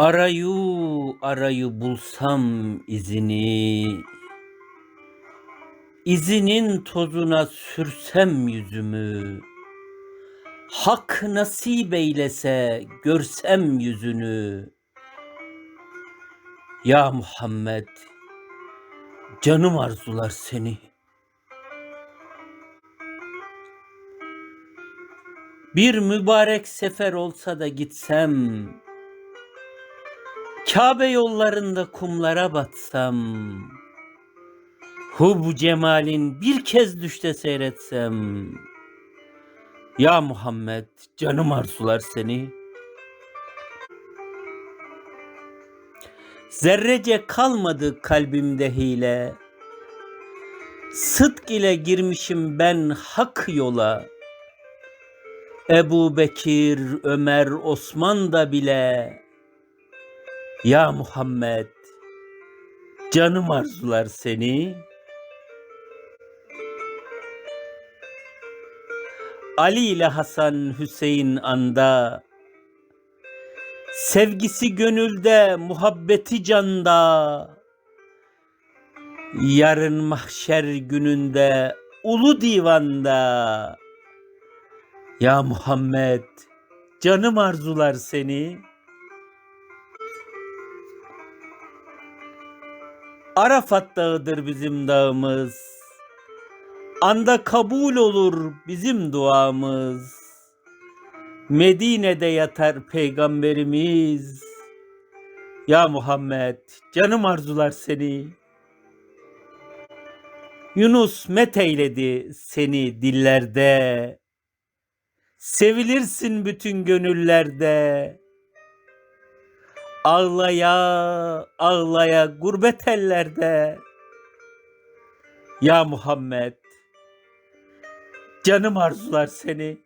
Arayu arayu bulsam izini, izinin tozuna sürsem yüzümü, Hak nasip eylese görsem yüzünü. Ya Muhammed, canım arzular seni. Bir mübarek sefer olsa da gitsem, Kabe yollarında kumlara batsam, Hub cemalin bir kez düşte seyretsem, Ya Muhammed canım arzular seni. Zerrece kalmadı kalbimde hile, Sıdk ile girmişim ben hak yola, Ebu Bekir, Ömer, Osman da bile, Ya Muhammed, canım arzular seni. Ali ile Hasan Hüseyin anda, sevgisi gönülde, muhabbeti canda. Yarın mahşer gününde, ulu divanda. Ya Muhammed, canım arzular seni. Arafat dağıdır bizim dağımız. Anda kabul olur bizim duamız. Medine'de yatar peygamberimiz. Ya Muhammed, canım arzular seni. Yunus met eyledi seni dillerde. Sevilirsin bütün gönüllerde. Ağlaya ağlaya gurbet ellerde. Ya Muhammed, canım arzular seni.